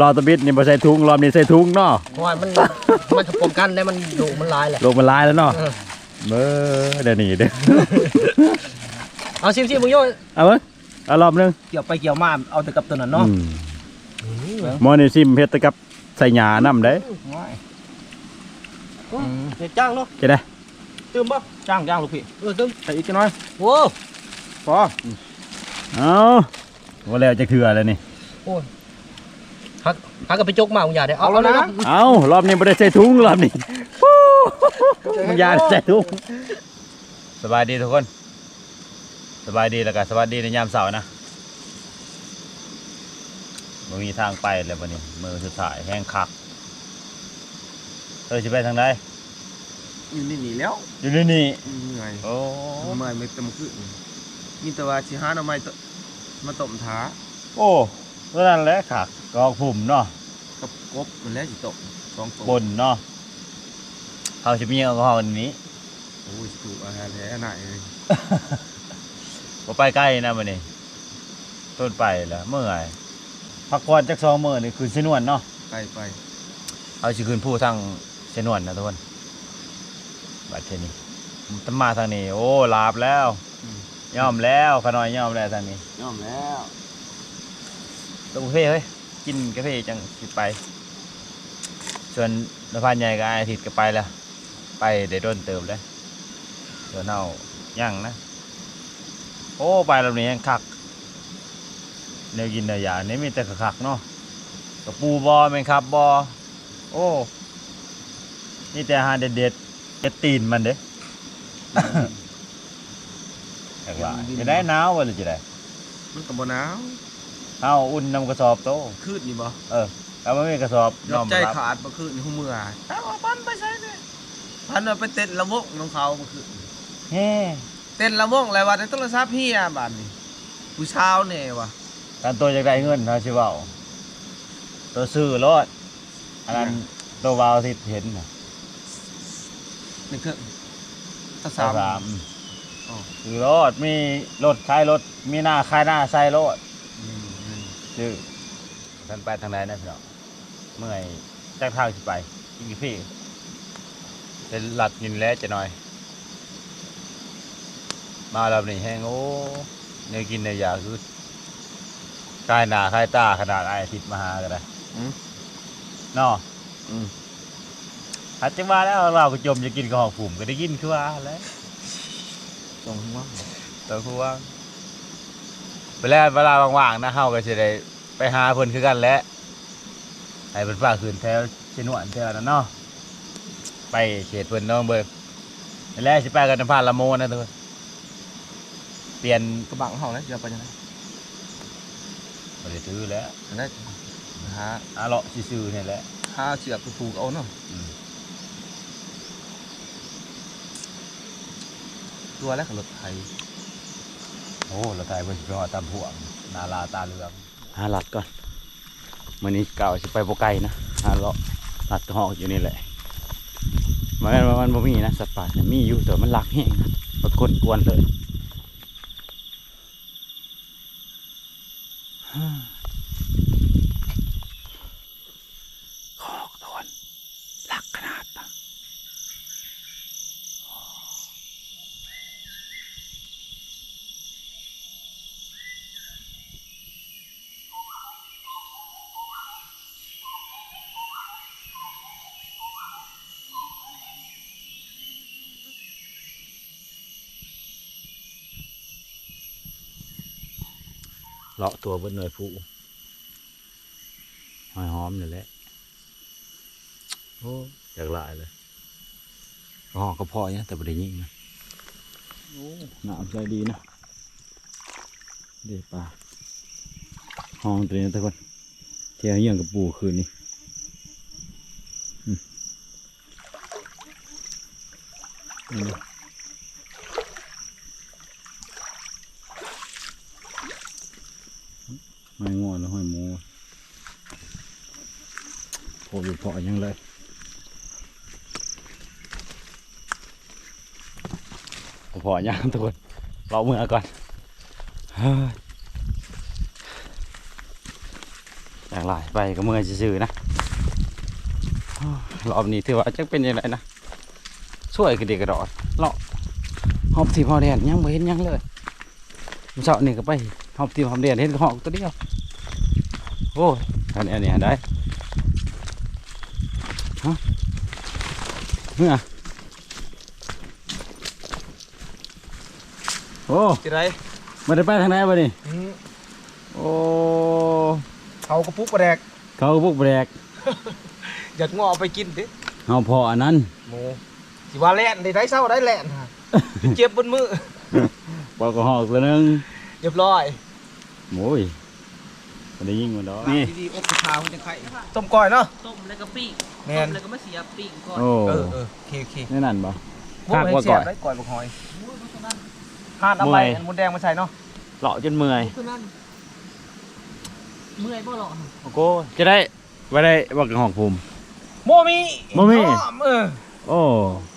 รอตะบิดนี่บ่ใส่ถุงรอบนี้ใส่ถุงเนาะเพราะว่ามันมันจะป้องกันได้มันดุมันลายแหละลงมันลายแล้วเนาะเออ เบ้อเดี๋ยวนี้เด้อเอาซิมซิมึงโยนเอาเบิ่งเอารอบหนึงเกี่ยวไปเกี่ยวมาเอาแต่กับตัวนั้นเนาะอืมหมอนี่ซิมเฮ็ดแต่กับใส่หญ้านำเด้เดี๋ยวจ้างเนาะจะได้ตื่มป่ะจ้างจ้างลูกพี่เออตื่มใส่อีกน้อยโว้พอเอาบ่แล้วจะเคือแล้วนี่ หากับไปจกมามึงอย่าได้เอาแล้วนะเอารอบนี้บ่ได้ใส่ถุงรอบนี้ฟู้มันยาใส่ถุงสบายดีทุกคน สบายดีแล้วก็สวัสดีในยามเช้านะบ่มีทางไปแล้วบัดนี้ มือสุดท้ายแห้งคักเออสิไปทางใดอยู่นี่หนีแล้วอยู่นี่นี่เหนื่อยโอ้เมื่อยไม่เต็มขึ้นมีแต่ว่าสิหาหน่อไม้ตมาต้มท้าโอ้ เท่านั้นแหละคักกองผุ่มเนาะกับกบมันแล้วสิตกสองตัวบนเนาะเขาสิมีแอลกอฮอล์อันนี้โอ้ยถูกอาหารแท้ไหนเลยบ่ไปใกล้นะบัดนี้ต้นไปแล้วเมื่อยพักผ่อนจักสองมื้อนี่คือสินวนเนาะไกลไปเอาสิคืนผู้ทางเชนวนนะทุกคนบัดเทนี้ตมาทางนี้ โอ้ลาบแล้ว ยอมแล้วขน้อยยอมแล้วทางนี้ ยอมแล้ว ตกาแฟเฮ้ยกินกาแฟจังสิไป ส่วนนพานใหญ่กับไออาทิตย์ก็ไปแล้ว ไปได้โดนเติมเลยส่วนเฮาย่างนะ โอ้ไปแล้วนี้ยังคักแนวกินแนวอย่างนี้มีแต่คักๆเนาะกระปูบอแมงครับบอโอ้นี่แต่อาหารเด็ดๆเด็ดตีนมันเด้อยากว่าจะได้หนาววะหรือจะได้มันกับบ่หนาว เอาอุ่นนำกระสอบโตคืดนี่บ่เออแล้วมันมีกระสอบยอมใจรับขาดบ่คืนนี่หูเมื่อยตาว่าพันไปใช่เนี่ยพันว่าไปเต้นละวงน้องเขาบ่คือเฮ้เต้นละวงอะไรวะในโทรศัพท์เฮียบาดนี้ผู้ชาวเนี่ยวะการตัวอยากได้เงินเขาชิเว่าตัวซื้อรถอันนั้นตัววาวที่เห็นน่ะนี่คือถ้าสาสามมอ๋อ คือรถมีรถขายรถมีหน้าขายหน้าใส่รถอืม อืมชื่อท่านไปทางไหนนะพี่น้องเมื่อยจากทางสิไปอีกพี่เป็นหลัดยินแล้วจะหน่อย มาแล้วนี่แห้งโอ้เนื้อกินเนื้อยาคือกายหนาคายตาขนาดไออาทิตย์มาหากันเลยอืมเนาะอืมหัดจังว่าแล้วเราก็จมจะกินกับหอกฝุ่มก็ได้กินคือว่าแล้วตรงว่าตัวคือว่า เวลาเวลาว่างๆนะเฮาก็สิได้ไปหาเพิ่นคือกันแหละให้เพิ่นฝากคืนแถวชินวนแถวนั้นเนาะไปเขตเพิ่นเนาะเบิ่งแล้วสิไปกันน้ำพานละโมนะทุกคนเปลี่ยนกระบังเฮานะจะไปยังไงบ่ได้ถือแล้วอันนั้นหาอาเลาะซื่อๆนี่แหละหาเสือกไปผูกเอาเนาะอืมตัวแรกของรถไทย โอ้เราถ่ายเพิ่นรอตามพวงนาลาตาเหลืองหาหลัดก่อนมื่อนี้เก่าสิไปโบไก่นะหาเลาะหลัดกระหอกอยู่นี่แหละมันม่นว่ามันบ่มีนะสัตว์ป่าเนี่มีอยู่แต่มันหลักแห้งนะปรากฏกวนเลย คอกโดนหลักขนาดนะ เลาะตัวบนหน่วยผู้หอยหอมนี่แหละโอ้อยากหลายเลยอ๋อก็พอเนี่ยแต่ไม่ได้ยิงนะโอ้น้ำใจดีนะเดี๋ยวปลาห้องตัวนี้นะทุกคนเที่ยวเยี่ยงกับปูคืนนี้อืมนี่นะ หอยงอนแล้วหอยหมูโผล่อยู่พาะยังเลยพอย่างทุกคนเราเมื่อก่อนอย่างไรไปก็เมื่อยซื่อๆนะรอบนี้ถือว่าจะเป็นยังไงนะช่วยกระเดีกกระดอดเลาะหอบทีมหอบแดนยังไม่เห็นยังเลยมื้อเช้านี่ก็ไปหอบทีมหอบแดนเห็นหอกตัวเดียว โอ้ยอันนี้อันนี้อันใดฮะเมื่อโอ้จะไรมาได้ไปทางไหนบ่นี่โอ้เขากระปุกกระแดกเขาพวกแบกหยัดงอเอาไปกินดิเอาพออันนั้นโมสิว่าแล่นได้ได้เศร้าได้แล่นฮะเจ็บบนมือปอกกระหอกตัวหนึงเรียบร้อยโอ้ย มันได้ยิงมันดอกนี่ดีๆอกขาวจะไข่ต้มก้อยเนาะ ต้มแล้วก็ปิ้งแม่น ต้มแล้วก็มาเสียบปิ้งก่อนโอ้เออเออโอเคโอเคนี่นั่นบ่พวกภาคเห็ว่าดเสีก่ยอบยได้ก่อยบักหอยโอ้ยเพราะฉะนั้นห่านเอาไปเมื่อยอันมดแดงมาใส่เนาะเลาะจนเมื่อยเพราะฉะนั้นเมื่อยบ่หรอกโอ้โหจะได้ไว้ได้บอกกระหอกภูมิโมมีบ่มีอ้อเออโอ้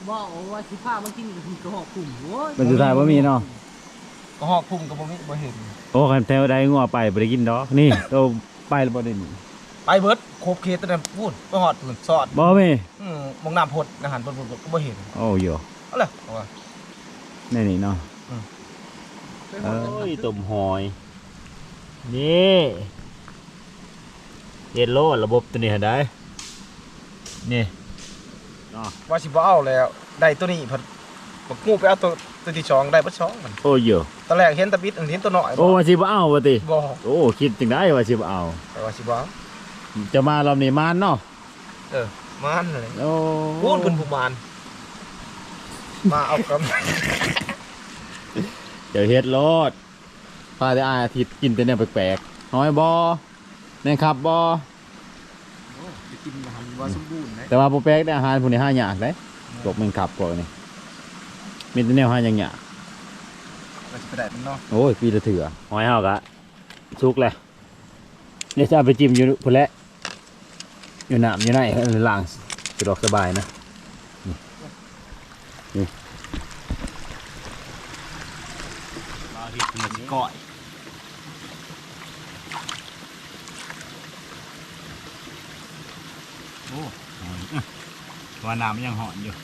บอกว่าสิพามากินกระหอกกลุ่มโอ้ยมันสุดท้ายว่ามีเนาะ กระหอกพุ่มกับบ่มีบ่เห็น โอ้คันแถวใดงัวไปบ่ได้กินดอกนี่ตัวไปแล้วบ่ได้นี่ไปเบิดโคบเคสตัวนั้นพูดไปหอดปืนสอดบ่มีอืมมองน้ำพดอาหารพดพดพดก็บ่เห็นโอ้ยเอาเลยเอาว่ะนี่นี่เนาะไปหอดเอ้ยตุ่มหอย นี่เย็นโลดระบบตัวนี้เห็นได้นี่ว่าสิบ่เอาแล้ว ได้ตัวนี้ผัดบักงูไปเอาตัว ตัวที่สองได้บ่สองมันโอ้ยอะตอนแรกเห็นตะบิดอันเห็นตัวน้อยโอ้ว่าสิบ่เอาวะติบ่โอ้คิดจังได้ว่าสิบ่เอาแต่ว่าสิบ่เอาจะมารอบนี้มานเนาะเออมันเลยโอ้พูดเพิ่นผู้มานมาเอากำเดี๋ยวเฮ็ดโลดพาแต่อาทิตย์กินแต่เนี่ยแปลกๆน้อยบ่แม่นครับบ่จะกินอาหารว่าสมบูรณ์นะแต่ว่าบ่แปลกได้อาหารพวกนี้หายากเด้พวกแม่นครับพวกนี้ มีแต่แนวหาอย่างยากก็สิไปได้มันเนาะโอ้ยปีละเถื่อหอยเฮากะสุกเลยเดี๋ยวจะเอาไปจิ้มอยู่พุ่นแหละอยู่น้ำอยู่ในเออล้างสะดวกสบายนะนี่นี่มาที่มันก้อยโอ้ว่าน้ำยังหอนอยู่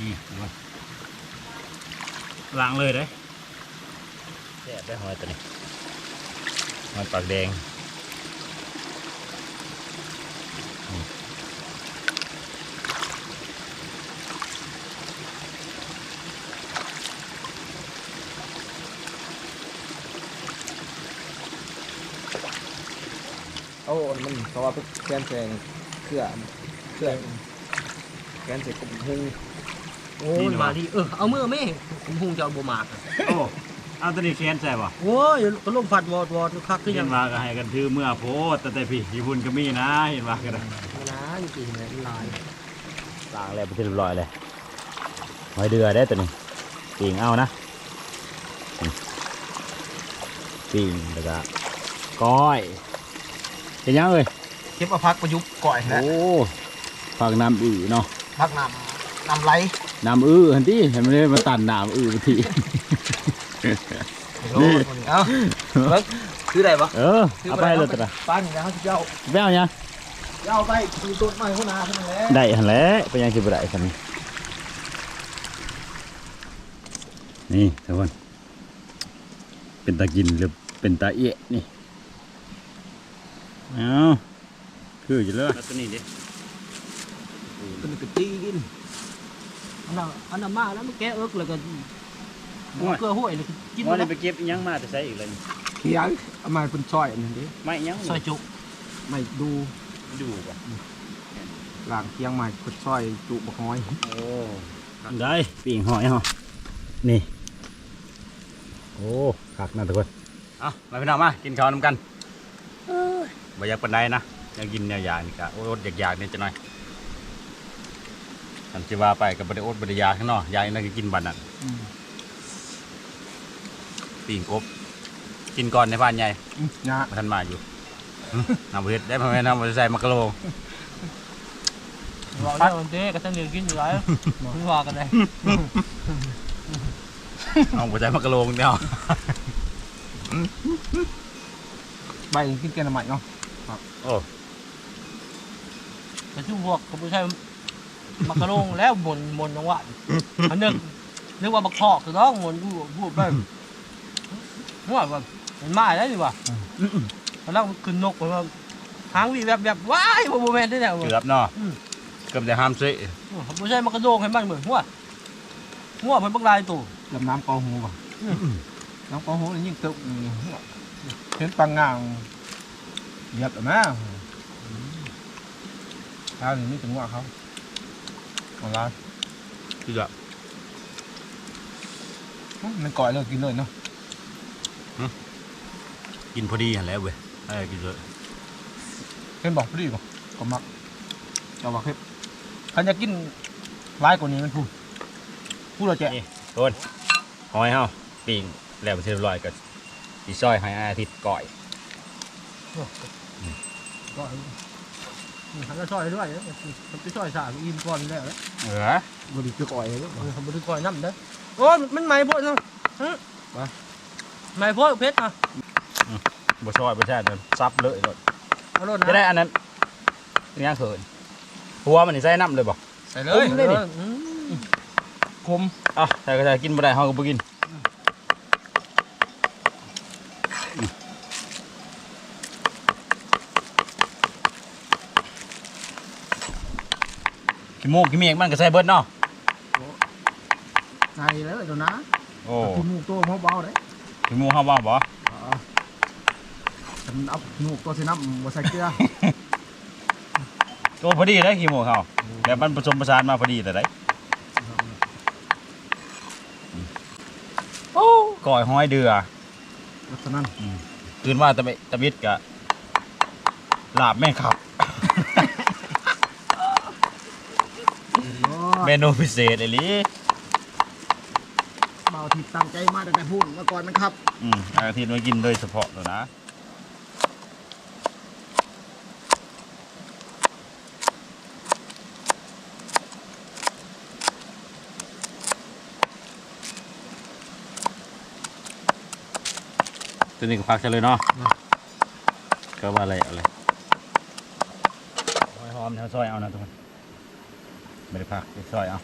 นี่ดูว่า ล้างเลยได้แซ่บได้หอยตัวนี้หอยปากแดงเอาอันมันเพราะว่าแกนแซงเครือเครือแกนเสร็จก็หุง โอ้ยมาที่เออเอามือแม่ผมคงจะเอาบ่มากอะโอ้เอาตัวนี้แค้นใช่ป่ะโอ้ยก็ลมพัดวอดวอดคักคือเห็ยังนว่าก็ให้กันถือเมื่อโพดแต่แต่พี่ญี่ปุ่นก็มีนะเห็นว่ากันนะนะจริงๆเลยมันลายล้างแล้วไปนที่เรียบร้อยเลยหอยเดือได้ตัวนี้ปิงเอานะนี่ปิงแล้วก็ก้อยเป็นยังเอ้ยเก็บมาพักประยุกต์ก่อยนะโอ้ฟังน้ำอือเนาะพักน้ำน้ำไหล น้ำอือหันที่เห็นมันเลยมาตันน้ำอือไปทีนี่เอ้าเบิ่งคือได้ปะเออเอาไปเลยตัวละป้านี่นะเขาจะเอาไปเอายังเอาไปคือต้นไม้ข้างหน้าเท่านั้นแหละได้หันแหล้วไปยังสิบได้คันนี้นี่ทุกคนเป็นตากินหรือเป็นตาเอะนี่เอาคือจะเลิกตัวนี้ดิเป็นกระตีกิน อันนั้นอันนั้นมาแล้วมันแกะเอิกแล้วก็เกลือห้วยแล้วก็กินว่าแล้ได้วไปเก็บอิหยังมาแต่ใช้อีกเลยเขียงเอามาเป็นซอยอันนี้ดิไม่อิหยังซอยจุกไม่ดูดูป่ะหลังเคียงใหม่เป็นซอยจุบักน้อยโอ้ได้ปีงหอยเหรอนี่ โอ้โอ้คักนะทุกคนเอามาพี่น้องมากินข้าวนำกันบ่อยากปานใดนะอยากกินแนวอย่างนี่กะอดๆอยากๆนี่จะหน่อย ทันสิว่าไปก็บ่ได้อดบ่ได้อยากข้างนอกอยากนั่นก็กินบัดนั้นปิ่งกบ กินก่อนในบ้านใหญ่ยาบ่ทันมาอยู่หึนำบ่เฮ็ดได้พ่อแม่นำบ่ได้ใส่มักกะโลงบอกแล้วเด้ก็ต้องเรียนกินอยู่แล้วมึงว่ากันได้เอาบ่ใส่มักกะโลงเดียวใบกินแกงน้ำมันเนาะโอ้แต่ชุ่มพวกเขาไม่ใช่ มักกะโรงแล้วหมนหมนจังหวะอันนึกนึกว่าบักทอกคือต้องหมนพูดพูดไปนึกว่าแบบมันมาแล้วดีกว่าแล้วขึ้นนกไปว่าหางวีแบบแบบว้ายโมเมนต์ได้แล้วเกือบเนาะอืมเกือบจะห้ามซื้อเขาไม่ใช่มักกะโรงให้มันเหมือนหัวหัวเป็นบักลายตู่ลำน้ำกอหูป่ะน้ำกอหูนี่ยิ่งตึกเห็นปังงางเหยียบหรือไหมข้าวนี่ไม่ถึงว่าเขา เอาละคือแบบมันก่อยเลยกินเลยเนาะกินพอดีหันแหล้วเว้ยเออกินเลยเห็นบอกพอดีป่ะก็มักเจ้าว่าเฮ็ดคันจะกินร้ายกว่านี้มันพูดพูดเราแจะต้นหอยเฮาปิ้งแล้วไปเรียบร้อยก็สีซอยให้อาทิตย์ก่อยก็ หันละซอยด้วยมันไปซอยสามอิ่มก่อนแล้วเออบริคือก่อยเลยมันไปก่อยน้ำเด้อโอ้ยมันใหม่พวกนั้นใหม่พวกเพชรอะบ่ซอยบ่ใช่เดินซับเลยโลดเอารถนะจะได้อันนั้นย่างเขินหัวมันนี่ใส่น้ำเลยบ่ใส่เลเอ้ยยได้ดิอืมคมอะใส่ก็ใส่กินบ่ได้เฮาก็บ่กิน ขี้มูกขี้เมียกมันก็ใส่เบิดเนาะใส่แล้วเดี๋ยวนะโอ้กินหมูตัวเบาๆเลยขี้มูกเฮาว่าบ่ฉันเอาหมูตัวใส่น้ำบ่ใส่เกลือโอ้พอดีเลยขี้มูกเฮาแต่มันผสมผสานมาพอดีแต่ได้โอ้ก่อยห้อยเดือลักษณะนั้นตื่นว่าตะเบตะบิดกะลาบแม่งขับ เมนูพิเศษไอ้ลิเบาทิพตั้งใจมาตั้งแต่พูดมาก่อนนะครับ อืมอาทิตย์มากินโดยเฉพาะแล้วนะ ตัวนี้ก็พักใช่เลยเนาะก็ว่าอะไรเอาเลยหอยหอมเท่าซอยเอานะทุกคน ไม่ได้พักไปซอยเอา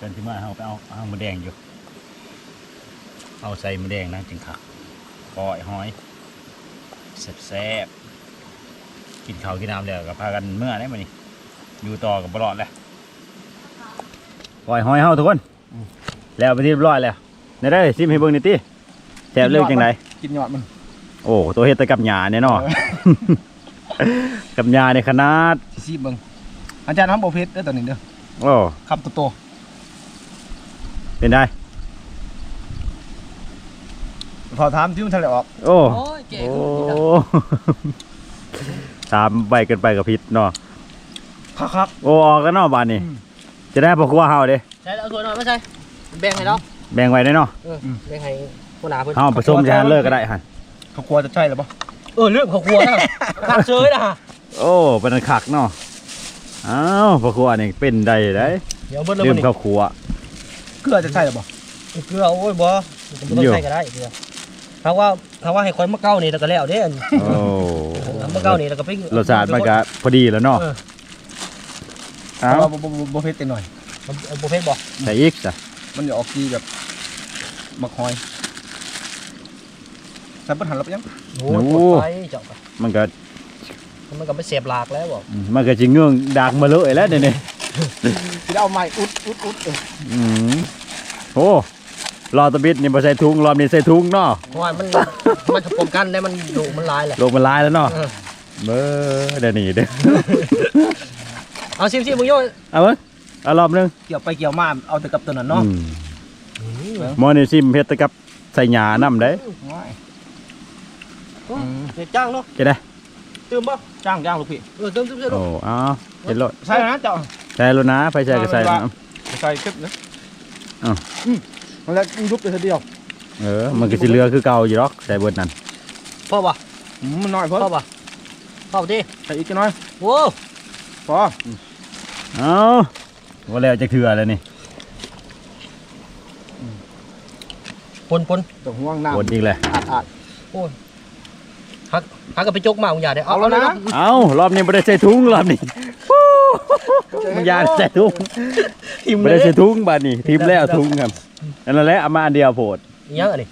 จนที่มาเอาไปเอาเอาหมูแดงอยู่ เอาใส่หมูแดงนะจึงขักก้อยหอยแซ่บๆกินข้าวกินน้ำแล้วก็พากันเมื่อได้มานี่อยู่ต่อกับบลอดแล้วก้อยหอยเฮาทุกคนแล้วไปนที่เรียบร้อยแล้วในได้ซิมให้เบิ่งหนิติแซ่บเลือกจังไดกินยอดมันโอ้ตัวเฮ็ดแต่กับหญ้าเนี่ยเนาะกับหญ้าในขนาดซีเบิ่งอาจารย์ทำโบเพชรเด้อตอนนี้เด้อ โอ้คำโตเป็นได้ๆพอถามที่มันทะเลออกโอ้ โอ้ยเก๋โอ้ขึ้นดีนะตามไปเกินไปกับพิษเนาะคัก โอ้ออกกันเนาะบ้านนี้ อืม จะได้พอครัวเฮาเด้ใช่แล้วเอาถ้วยหน่อยไม่ใช่แบ่งให้เราแบ่งไว้ได้เนาะเออแบ่งให้ผู้หนาเพิ่นเฮาผสมจะหันเลิกก็ได้หั่นๆเขากลัวจะใช่หรือเปล่าเออเรื่องเขาครัวนะขาดเชยนะฮะโอ้เป็นอันคักเนาะ อ้าวพอครัวนี่เป็นได้ได้เดี๋ยวเบิ้ลเลยลืมัมนนี่ข้าวครัว เกลือจะใช่หรือเปล่าเกลือโอ้ยบ่มันต้องใส่ก็ได้เกลือถ้าว่าถ้าว่าให้คนมะเก้านี่แล้วก็แล้วเด้อันโอ้มะเก้านี่แล้วก็ไปรสชาติมันก็พอดีแล้วเนาะเออเอ้าเพราะว่าโบเพชรเต็มหน่อยเอาบุฟเฟ่ต์บ่ใส่อีกจ้ะมันจะออกกีแบบมักหอยใส่ปัญหาแล้วปะยังโอ้ยปลดไฟเจ้าก็มันก็ มันก็ไม่เสียบหลากแล้วบ่มันก็สิเงื่องดากมาเลยแล้วเดี๋ยวนี้ที่เอาไม้อุดอุดอุดเอออืมโอ้รอตะบิดนี่บ่ใส่ถุงรอบนี้ใส่ถุงเนาะเพราะว่ามันมันจะป้องกันได้มันดุมันลายแหละโลกมันลายแล้วเนาะเออเบ้อเดี๋ยวนี้เด้อเอาซิมซิมึงโยนเอาเบิ่งเอารอบหนึงเกี่ยวไปเกี่ยวมาเอาแต่กับตัวนั้นเนาะอืมหมอนี่ซิมเฮ็ดแต่กับส่หญ้านํได้ง่ายเดี๋ยวจ้างเนาะจะได้ เติมบ่จ้างจ้างลูกพี่เออเติมเติมเติมโอ้เอาเฮ็ดโลดใช่นะเจ้าใส่โลดนะไปใส่ก็ใส่นะใส่คลิปนะอ้าวอืมมันแล้วยุบไปทีเดียวเออมันก็สิเหลือคือเก่าอยู่หรอกใส่เบิดนั่นพ่อป่ะอืมมันน้อยเพิ่มพ่อป่ะพ่อดิใส่อีกน้อยโว้พอเอาว่าแล้วจักเทื่อแล้วนี่ปนปนต้องห่วงกดน้ำอีกเลยอาดอาด หากับไปจกมามึงอย่าได้เอาแล้วนะเอารอบนี้บ่ได้ใส่ถุงรอบนี้ฟู้มันยานใส่ถุงทิมบ่เลได้ยใส่ถุงบาดนี้ทิมแล้วถุงครับนั่นแหละเอามาอันเดียวโพดยังอันนี้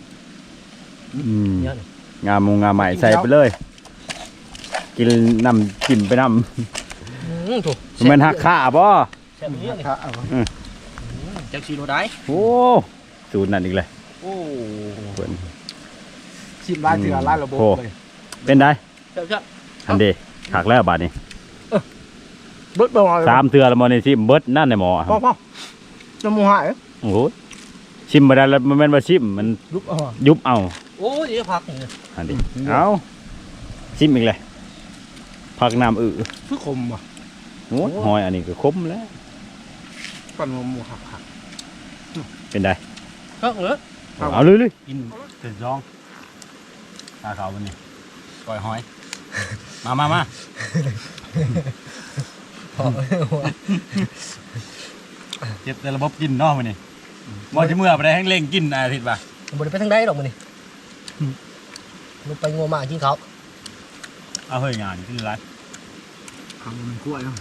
อืมยังอันนี้งามมงงามใหม่ใส่ไปเลย กินน้ำจิ้มไปน้อืมถูกำมันหักขาบ่แซ่บนี้นี่ค่ะจักชีโรได้โอ้สูตรนั่นอีกเลยโอ้เพิ่นชิมลายเถื่อลายระบบโอ้เลย เป็นได้แซ่บจ้ะอันเดหักแล้วบาดนี้เบิดบ่อยสามเทื่อแล้วบ่นี่ซิมเบิดนั่นในหมอคพ่อรับพ่อจะมูหายโอ้โหชิมบ่ได้แล้วมันแม่นว่าชิมมันยุบเอายุบเอาโอ้ยเดี๋ยวพักนี่อันนี้เอาชิมอีกเลยผักน้ำอือคือคมว่ะโอ้หอยอันนี้ก็คมแล้วปั่นหมูหักหักเป็นได้ก็เออครับเอาเลยเลยกินถึงรองตาเขาวันนี้ ปล่อยหอย มามามาเจ็บแต่ระบบกินเนาะมันนี่มอจะเมื่อไปได้แห้งเล่งกินอาทิตย์ป่ะบ่ได้ไปทางใดดอกมื้อนี้มันไปงัวหมากินเขาเอาเฮ้ยงานกินอะไรทำมันกล้วยเนาะ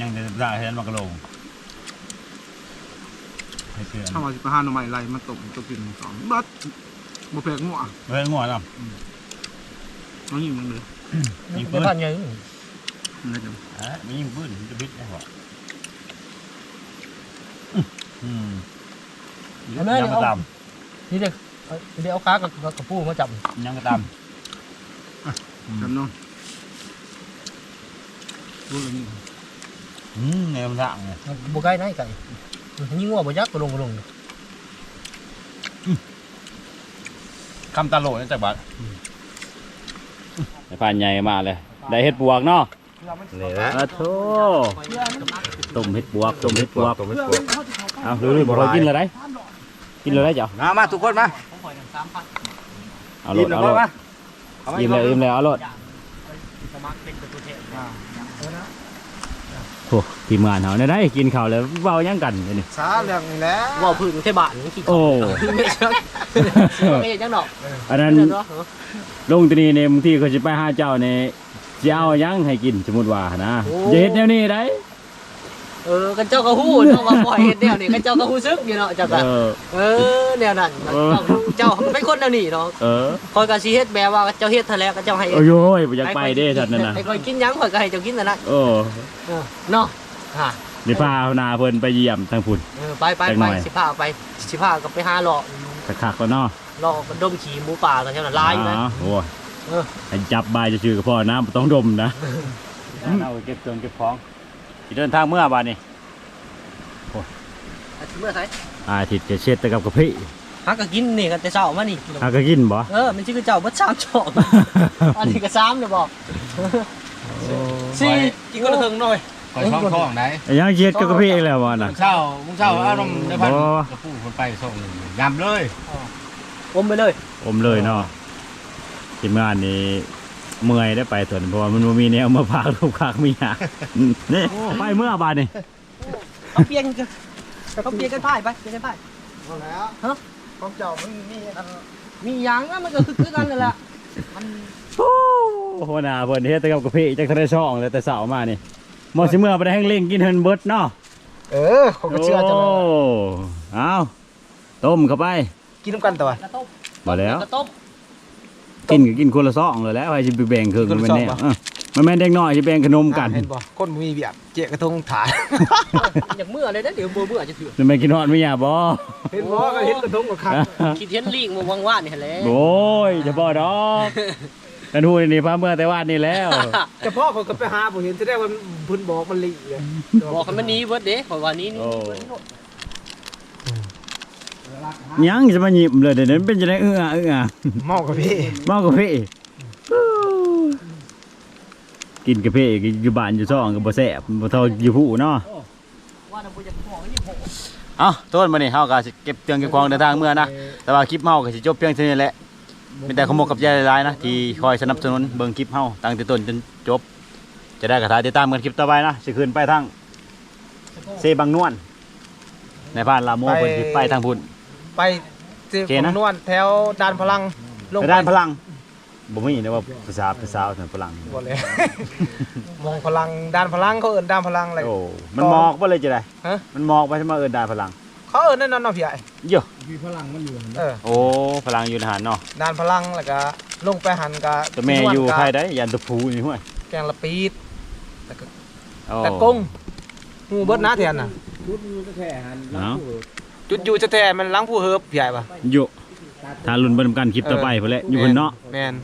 ยังจะได้เห็นมากระโลงให้เกลือถ้าว่าสิไปหาหน่อไม้ไรมาต้มตัวกินสองบัดบ่แพงงัวเฮ้ยงอเนาะน้องยิงมันเลยยิงไปปืนบ้านใหญ่นี่จังอะมันยิงปืนมันจะบิดได้หรออืมเอาเลยยังกระเอาตามนี่เด็กเดี๋ยวเอาขากับกับปูมาจับยังกระตามจำน้องรู้เลยนี่อืมในลำสั่งเนี่ยบ่ใกล้ไหนไก่ยิงงัวบ่ยักก็ลงก็ลงคำตาโหลนี่จากบัตร ไอ้ผ่านใหญ่มาเลย ได้เห็ดปวกเนาะนี่นะอะโธ่ต้มเห็ดปวกต้มเห็ดปวกเอาดูดิบอกเรากินเลยได้กินเลยได้จ้ะมามาทุกคนมาเอาโหลดเอาโหลดอิ่มแล้วอิ่มแล้วเอาโหลด โอ้ทีมงานเขาเนี่ยได้กินข้าวแล้วเว้าหยังกันอันนี่สาเรื่องนี้แหล้วว่าพื้นเทบานขี้โอ้ ไม่ใช่ไม่ใช่จังดอกอันนั้นเนาะลงตัวนี้เนี่ยบางทีเขาจะไปหาเจ้าเนี่ยจะเอาหยังให้กินสมมติว่านะโอ้จะเฮ็ดแนวนี้ได้ เออกันเจ้าก็ฮู้เนาะว่าปล่อยเฮ็ดแนวนี้กันเจ้าก็ฮู้ซึกอยู่เนาะเจ้าก็เออ เออแนวนั้นเจ้าเป็นคนแนวนี้เนาะเออคอยก็สิเฮ็ดแบบว่าเจ้าเฮ็ดเท่าแล้วก็เจ้าให้โอ้ยโอ้ยบ่อยากไปเด้ท่านนั่นน่ะให้คอยกินหยังคอยก็ให้เจ้ากินนั่นน่ะโอ้เออเนาะฮะนี่พาหนาเพิ่นไปเยี่ยมทางพุ่น เออไปไปจังหไปน่อย สิพาไปสิพาก็ไปหาหลอกคักๆก่อนเนาะหลอกมันดมขี้หมูป่ากันเท่านั้นลายอยู่นะ อ๋อโอ้ยเออ ให้จับบายจะชื่อกับพ่อนะบ่ต้องดมนะ เอาเก็บเครื่องเก็บของ สิเดินทางเมื่อบาดนี้เมื่อไสอาทิตย์จะเช็ดแต่กับกะพี่ฮักก็กินนี่กันแต่เช้ามานี่หาก็กินบ่เออมันชื่อเจ้าบัด3ช่องอันนี้ก็3เนี่ยบอกสี่กินก็เทิงหน่อยขอช่องท้องได้ไอ้ยังเช็ดกับกะพี่อีกแล้วบ่น่ะมึงเช้ามึงเช้าอารมณ์ได้พันบ่กระปูคนไปส่งยำเลยอมไปเลยอมเลยเนาะทีมงานนี้ เมื่อยได้ไปส่วนเพราะว่ามันบ่มีแนวมาพากลูกคากเมียนี่ไปเมื่อบาดนี้เขาเปลี่ยนกันเขาเปลี่ยนกันพ่ายไปเปลี่ยนกันพ่ายเอาแล้วฮะของเจ้ามันมีอันมีหยังอะมันก็คือคือกันนั่นแหละมันโอ้โหน่าเพิ่นเฮ็ดแต่กับกะพี่จักทะเลช่องเลยแต่เช้ามานี่หมอสิเมื่อบ่ได้แห้งเล่งกินเฮินเบิดเนาะเออเขาก็เชื่อจังโอ้เอาต้มเข้าไปกินน้ำกันแต่ว่ากระต้มบ่แล้วกระต้ม กินก็กินคนละซองเลยแหล้วให้สิไปแบ่งครึ่งคนมันละแม่นซองแน่ปะเออมันแม่นเด็กน้อยสิแบ่งขนมกันเห็นบ่คนมีเบียดเจ๊กระทงถ่ายอยากเมื่อเลยนะเดี๋ยวเบื่อเบื่อจะถือจะไม่กินฮอดไม่อยากบ่เห็นบ่ก็เห็นกระทงกับคักคิดเห็นลิงมาวังว่านนี่แหละโอ้ยจะบ่ดอกกันฮู้นี่พาเมื่อแต่วาดนี่แล้วเฉพาะเขาก็ไปหาบ่เห็นแสดงว่าเพิ่นบอกมันลีเลยบอกให้มันหนี้เบิดเด้ขอยว่านี้นี่โอ้เวลา ยังจะมาหยิบเลยเดี๋ยวนั้นเป็นจะได้เอื้อเอื้อเมากับพี่เมากาแฟกินกาแฟอยู่บ้านอยู่ซ่องก็บ่แซ่บบ่เท่าอยู่ผู้เนาะว่าน้ำบุญจะขอยี่หกเอ้าโทษมื้อนี้เฮาก็สิเก็บเตือนเก็บของเดินทางเมื่อนะแต่ว่าคลิปเฮาก็สิจบเพียงเท่านี้แหละมีแต่ขโมกกับยายหลายๆนะที่คอยสนับสนุนเบิ่งคลิปเฮาตั้งแต่ต้นจนจบ จะได้กระทาติดตามกันคลิปต่อไปนะสิขึ้นไปทางเซบางนวลในบ้านลาโมเพิ่นสิไปทางพุ่น ไปสิโอเคผมนะนวดแถวด่านพลังลงไปไปด้านพลังบ่มีนะว่าภาษาภาษาทางพลัง บ่เลย มองพลังด่านพลังเขาเอิ้นด่านพลังอะไร โอ้ มันหมอกบ่เลยจะได้ฮะ มันหมอกไปใช่มาเอิ้นด้านพลังเขาเอิ้นนั่นน่ะเนาะพี่ใหญ่เยอะเออโอ้ พลังอยู่ในหารเนาะด่านพลังแล้วก็ลงไปหันก็แต่แม่อยู่ใครได้ยันตะพูนี่ห้วยแกงละปีดแล้วก็โอ้ ตะกงหมู่เบิดหน้าแทนน่ะเนาะ จุดอยู่จะแท้ๆมันล้างผู้เฮิบพี่ใหญ่ปะอยู่ถ้าลุ้นเบิ่นำกันคลิปต่อไปพุ่นแหละอยู่เพิ่นเนาะ แม่น